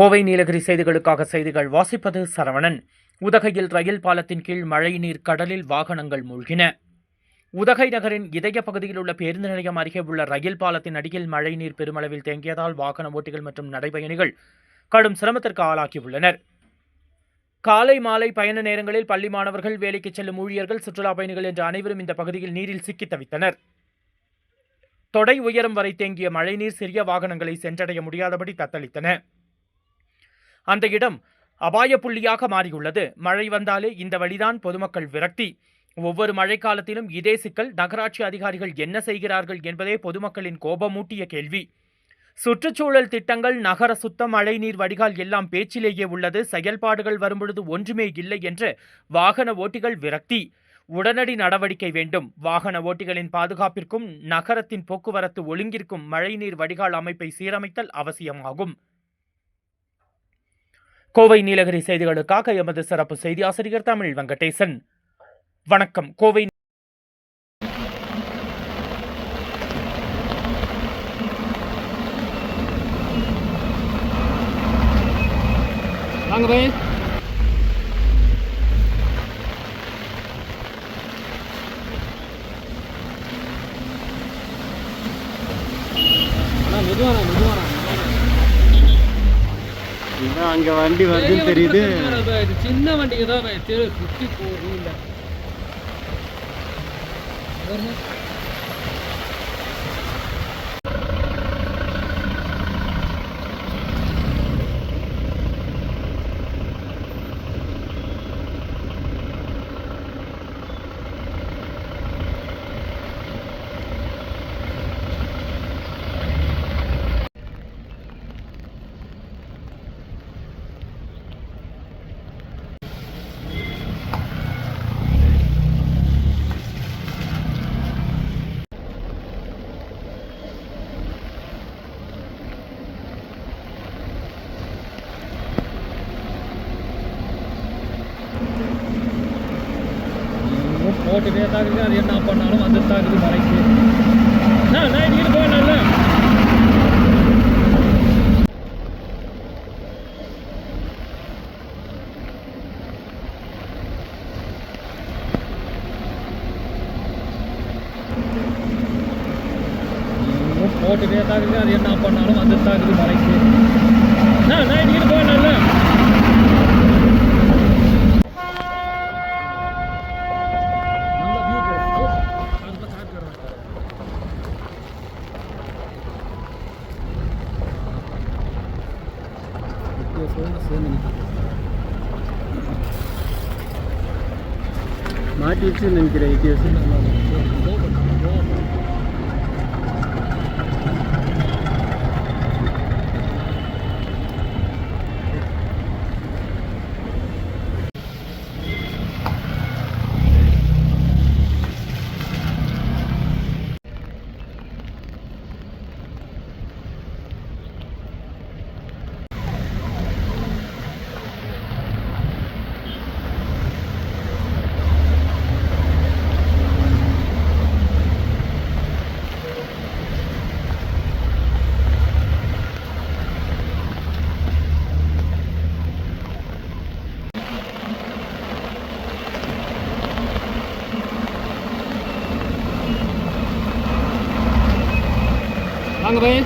கோவை நீலகிரி செய்திகளுக்காக செய்திகள் வாசிப்பது சரவணன். உதகையில் ரயில் பாலத்தின் கீழ் மழைநீர் கடலில் வாகனங்கள் மூழ்கின. உதகை நகரின் இதய பகுதியில் உள்ள பேருந்து நிலையம் அருகே உள்ள ரயில் பாலத்தின் அடியில் மழைநீர் பெருமளவில் தேங்கியதால் வாகன ஓட்டிகள் மற்றும் நடைபயணிகள் கடும் சிரமத்திற்கு ஆளாகியுள்ளனர். காலை மாலை பயண நேரங்களில் பள்ளி மாணவர்கள் வேலைக்கு செல்லும் ஊழியர்கள் சுற்றுலா பயணிகள் என்ற அனைவரும் இந்த பகுதியில் நீரில் சிக்கித் தவித்தனர். தொடை உயரம் வரை தேங்கிய மழைநீர் சிறிய வாகனங்களை சென்றடைய முடியாதபடி தத்தளித்தன. அந்த இடம் அபாய புள்ளியாக மாறியுள்ளது. மழை வந்தாலே இந்த வழிதான் பொதுமக்கள் விரக்தி. ஒவ்வொரு மழைக்காலத்திலும் இதே சிக்கல் நகராட்சி அதிகாரிகள் என்ன செய்கிறார்கள் என்பதே பொதுமக்களின் கோபமூட்டிய கேள்வி. சுற்றுச்சூழல் திட்டங்கள் நகர சுத்த மழைநீர் வடிகால் எல்லாம் பேச்சிலேயே உள்ளது. செயல்பாடுகள் வரும்பொழுது ஒன்றுமே இல்லை என்று வாகன ஓட்டிகள் விரக்தி. உடனடி நடவடிக்கை வேண்டும். வாகன ஓட்டிகளின் பாதுகாப்பிற்கும் நகரத்தின் போக்குவரத்து ஒழுங்கிற்கும் மழைநீர் வடிகால் அமைப்பை சீரமைத்தல் அவசியமாகும். கோவை நீலகிரி செய்திகளுக்காக எமது சிறப்பு செய்தி ஆசிரியர் தமிழ் வெங்கடேசன். வணக்கம். கோவை வாங்க மெதுவானா இதான் அங்க வண்டி வருதுன்னு தெரியுது. சின்ன வண்டிக்கு தான் பை, தெரு சுத்தி போகுது இல்ல. பாருங்க. இன்னும் போட்டுட்டே தாக்குது அது என்ன பண்ணாலும் வந்து தாக்குது மலைக்கு. நான் நான் போகலாம்ல இன்னும் போட்டுட்டே தாக்குது அது என்ன பண்ணாலும் வந்து தாக்குது மலைக்கு. நான் நான் போகலாம்ல மாட்டிடுச்சு நினைக்கிறேன் இடிஎஸ் வாங்க போய்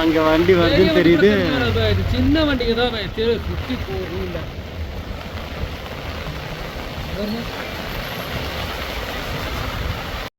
அங்க வண்டி வருதுன்னு தெரியுது. சின்ன வண்டிக்கு தான் பை, தெரு